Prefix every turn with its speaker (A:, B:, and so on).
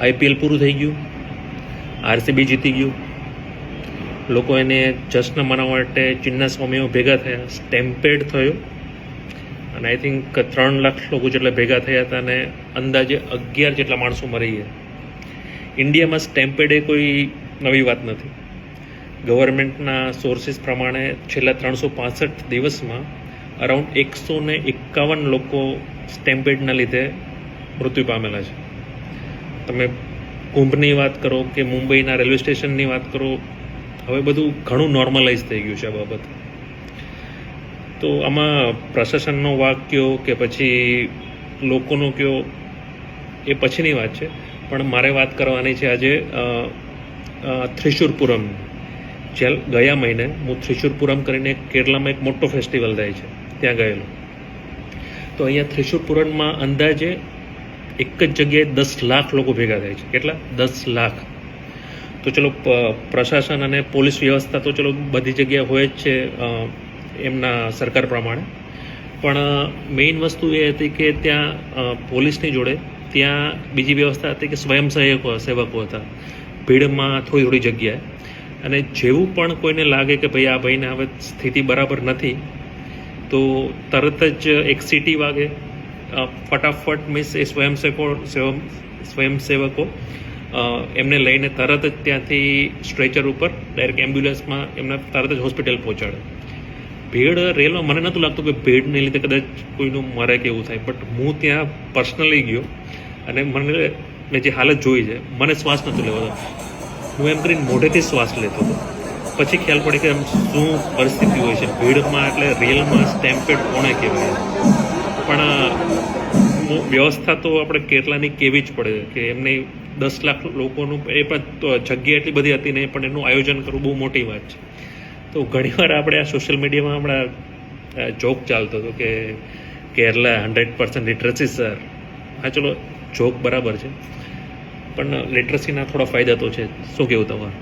A: IPL પૂરું થઈ ગયું. આરસીબી જીતી ગયું. લોકો એને જશ્ન મનાવવા માટે ચિન્ના સ્વામીઓ ભેગા થયા. સ્ટેમ્પેડ થયો. અને આઈ થિંક ત્રણ લાખ લોકો જેટલા ભેગા થયા હતા અને અંદાજે અગિયાર જેટલા માણસો મરી ગયા. ઇન્ડિયામાં સ્ટેમ્પેડ એ કોઈ નવી વાત નથી. ગવર્મેન્ટના સોર્સિસ પ્રમાણે છેલ્લા ત્રણસો પાસઠ દિવસમાં અરાઉન્ડ એકસો ને એકાવન લોકો સ્ટેમ્પેડના લીધે મૃત્યુ પામેલા છે. તમે કુંભની વાત કરો કે મુંબઈના રેલવે સ્ટેશનની વાત કરો, હવે બધું ઘણું નોર્મલાઇઝ થઈ ગયું છે આ બાબત. તો આમાં પ્રશાસનનો વાક કયો કે પછી લોકોનો કયો, એ પછીની વાત છે. પણ મારે વાત કરવાની છે આજે થ્રિશુરપુરમ જેલ, ગયા મહિને હું થ્રિશુરપુરમ કરીને કેરલામાં એક મોટો ફેસ્ટિવલ થાય છે. ત્યાં ગયેલો. તો અહીંયા થ્રિશુરપુરમમાં અંદાજે એક જ જગ્યાએ દસ લાખ લોકો ભેગા થાય છે. કેટલા? દસ લાખ. તો ચલો પ્રશાસન અને પોલીસ વ્યવસ્થા તો ચલો બધી જગ્યાએ હોય જ છે એમના સરકાર પ્રમાણે. પણ મેઇન વસ્તુ એ હતી કે ત્યાં પોલીસની જોડે ત્યાં બીજી વ્યવસ્થા હતી કે સ્વયંસેવકો સેવકો હતા. ભીડમાં થોડી થોડી જગ્યાએ. અને જેવું પણ કોઈને લાગે કે ભાઈ આ ભાઈને હવે સ્થિતિ બરાબર નથી, તો તરત જ એક સીટી વાગે ફટાફટ મીન્સ એ સ્વયંસેવકો સેવ- સ્વયંસેવકો એમને લઈને તરત જ ત્યાંથી સ્ટ્રેચર ઉપર ડાયરેક્ટ એમ્બ્યુલન્સમાં એમને તરત જ હોસ્પિટલ પહોંચાડે. ભીડ રેલમાં, મને નહોતું લાગતું કે ભીડને લીધે કદાચ કોઈનું મરે કે એવું થાય બટ હું ત્યાં પર્સનલી ગયો અને મને મેં જે હાલત જોઈ છે, મને શ્વાસ નહોતો લેવાતો. હું એમ કરીને મોઢેથી શ્વાસ લેતો હતો. પછી ખ્યાલ પડે કે આમ શું પરિસ્થિતિ હોય છે. ભીડમાં એટલે રેલમાં સ્ટેમ્પેડ કોણે કહેવાય? પણ વ્યવસ્થા તો આપણે કેરલાની કેવી જ પડે કે એમને દસ લાખ લોકોનું એ પણ જગ્યા એટલી બધી હતી નહીં પણ એનું આયોજન કરવું બહુ મોટી વાત છે. તો ઘણીવાર આપણે આ સોશિયલ મીડિયામાં હમણાં જોક ચાલતો હતો કે Kerala hundred percent literacy sir હા, ચલો જોક બરાબર છે. પણ લિટરસીના થોડા ફાયદા તો છે. શું કેવું તમારું?